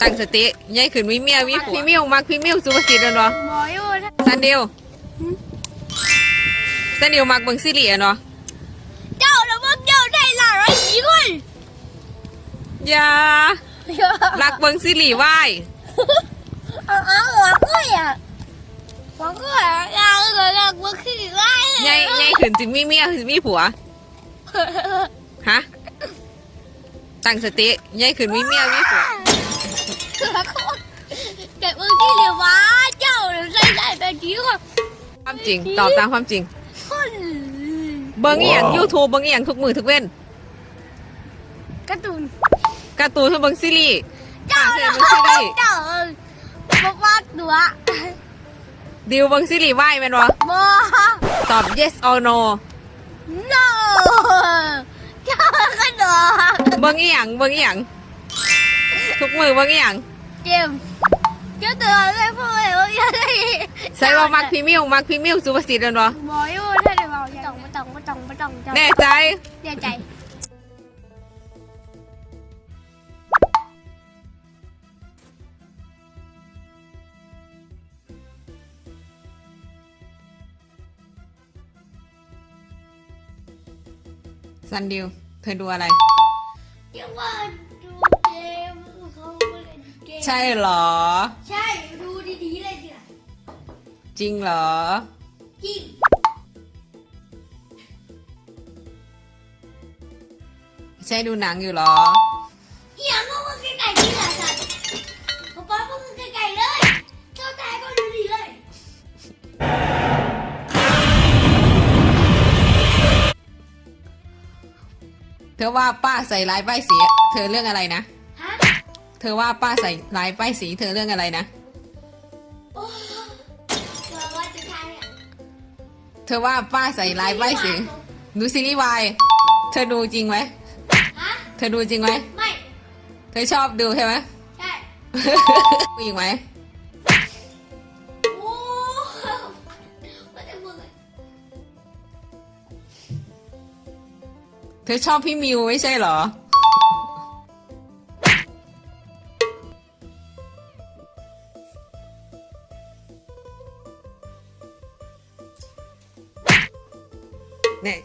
ตั้งสติยายขึ้นมีเมียมีผัวพี่มิวมักพี่มิวสุภสิทธิ์แม่นบ่หมออยู่ถ้าซันเดียวซันเดียวมักเบิ่งซีรีส์อะเนาะเจ้าแล้วมึงเจ้าได้หลายกี่คนอย่ารักเบิ่งซีรีส์วายเอาเอาหัวก็อย่าหัวก็อย่าอยากอยากมึงคือไรยายยายขึ้นสิมีเมียสิมีผัวฮะตั้งสติยายขึ้นมีเมียมีผัว ความจริง ตอบตามความจริง คนเบิ่งอีหยัง YouTube เบิ่งอีหยังทุกมือทุกเว้นการ์ตูนการ์ตูนเบิ่งซีรีส์เจ้าเธอเบิ่งซีรีส์เจ้าบอกว่าตัวดิวเบิ่งซีรีส์วายแม่นบ่บอ ตอบ yes or no no เจ้ากระโดดเบิ่งอีหยังเบิ่งอีหยังทุกมือเบิ่งอีหยังเจมส์เจ้าตัวไม่พูดเลยว่าอย่างไร ใส่ว่ามักพี่มิวมักพี่มิวสุภสิทธิ์แม่นบ่หมออยู่ถ้าเดี๋ยวเราไม่ต้องไม่ต้องไม่ต้องไม่ต้องเจ้าแน่ใจแน่ใจซันดิวเธอดูอะไรเดี๋ยวว่าดูเกมเขาเล่นเกมใช่เหรอ ใช่ จริงเหรอ จริง ใช่ดูหนังอยู่เหรอเอียงก็มึงไก่ๆนี่แหละสัตว์ป๊าป๊าก็มึงไก่ๆเลยเจ้าตายก็ดูดีเลย เธอว่าป้าใส่ร้ายป้ายสี เธอเรื่องอะไรนะ ฮะ เธอว่าป้าใส่ร้ายป้ายสี เธอเรื่องอะไรนะ โอ้เเธอว่าป้าใส่ร้ายป้ายสีดูซีรีส์วายเธอดูจริงไหมฮะเธอดูจริงไหมไม่เธอชอบดูใช่ไหมใช่ผู้หญิงไหมโอ้ว่าแต่มึงอะเธอชอบพี่มิวไม่ใช่เหรอ เนี่ย